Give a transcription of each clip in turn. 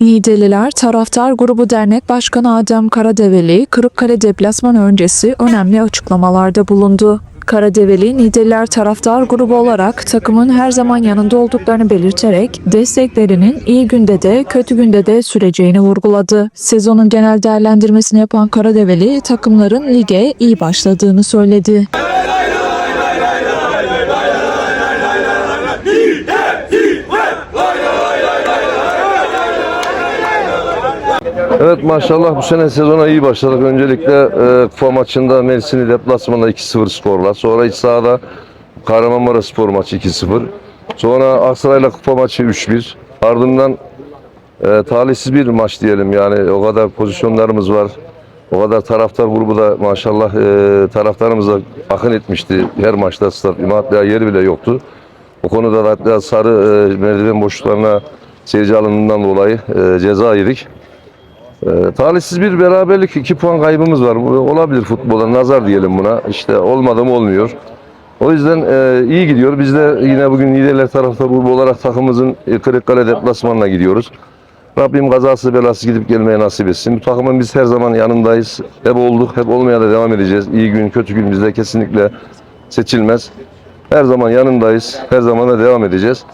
Niğdeliler Taraftar Grubu Dernek Başkanı Adem Karadeveli, Kırıkkale deplasman öncesi önemli açıklamalarda bulundu. Karadeveli, Niğdeliler Taraftar Grubu olarak takımın her zaman yanında olduklarını belirterek desteklerinin iyi günde de kötü günde de süreceğini vurguladı. Sezonun genel değerlendirmesini yapan Karadeveli, takımların lige iyi başladığını söyledi. Evet maşallah bu sene sezona iyi başladık. Öncelikle e, kupa maçında Mersin'i deplasmanda 2-0 skorla. Sonra iç sahada Kahramanmaraş spor maçı 2-0. Sonra Aksaray'la kupa maçı 3-1. Ardından e, talihsiz bir maç diyelim yani o kadar pozisyonlarımız var. O kadar taraftar grubu da maşallah e, taraftarımıza akın etmişti. Her maçta stat hatta yeri bile yoktu. O konuda da hatta sarı e, merdiven boşluklarına seyirci alımından dolayı e, ceza yedik. E, talihsiz bir beraberlik, iki puan kaybımız var. Olabilir futbolda, nazar diyelim buna. İşte olmadı mı olmuyor. O yüzden e, iyi gidiyor. Biz de yine bugün liderler taraftar grubu olarak takımımızın e, Kırıkkale deplasmanına gidiyoruz. Rabbim kazası belası gidip gelmeye nasip etsin. Bu takımın biz her zaman yanındayız. Hep olduk, hep olmaya da devam edeceğiz. İyi gün, kötü gün bizde kesinlikle seçilmez. Her zaman yanındayız. Her zaman da devam edeceğiz.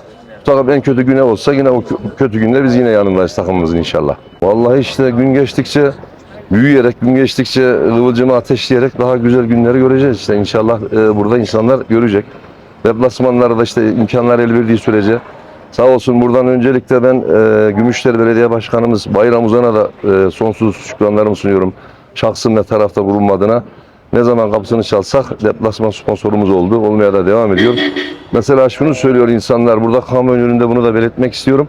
Takım en kötü güne olsa yine o kö- kötü günde biz yine yanındayız takımımızın inşallah. Vallahi işte gün geçtikçe büyüyerek, gün geçtikçe kıvılcımı ateşleyerek daha güzel günleri göreceğiz işte inşallah e, burada insanlar görecek. Deplasmanlarda da işte imkanlar el verdiği sürece sağ olsun buradan öncelikle ben e, Gümüşler Belediye Başkanımız Bayram Uzan'a da e, sonsuz şükranlarımı sunuyorum. Şahsım ve tarafta grubum adına. Ne zaman kapısını çalsak deplasman sponsorumuz oldu. Olmaya da devam ediyor. Mesela şunu söylüyor insanlar. Burada kamuoyu önünde bunu da belirtmek istiyorum.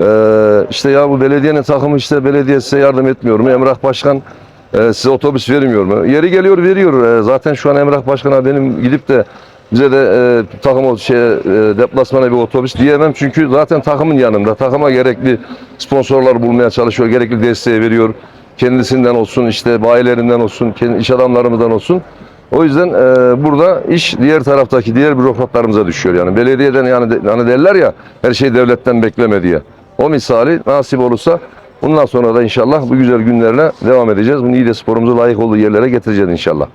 Ee, işte ya bu belediyenin takımı işte belediye size yardım etmiyor mu? Emrah Başkan e, size otobüs vermiyor mu? Yeri geliyor veriyor. E, zaten şu an Emrah Başkan'a benim gidip de bize de e, takım şey e, deplasmana bir otobüs diyemem çünkü zaten takımın yanında. Takıma gerekli sponsorlar bulmaya çalışıyor. Gerekli desteği veriyor. Kendisinden olsun işte bayilerinden olsun, iş adamlarımızdan olsun. O yüzden e, burada iş diğer taraftaki diğer bürokratlarımıza düşüyor yani. Belediyeden yani de- hani derler ya her şey devletten bekleme diye. O misali nasip olursa bundan sonra da inşallah bu güzel günlerine devam edeceğiz. Bu Niğde sporumuzu layık olduğu yerlere getireceğiz inşallah.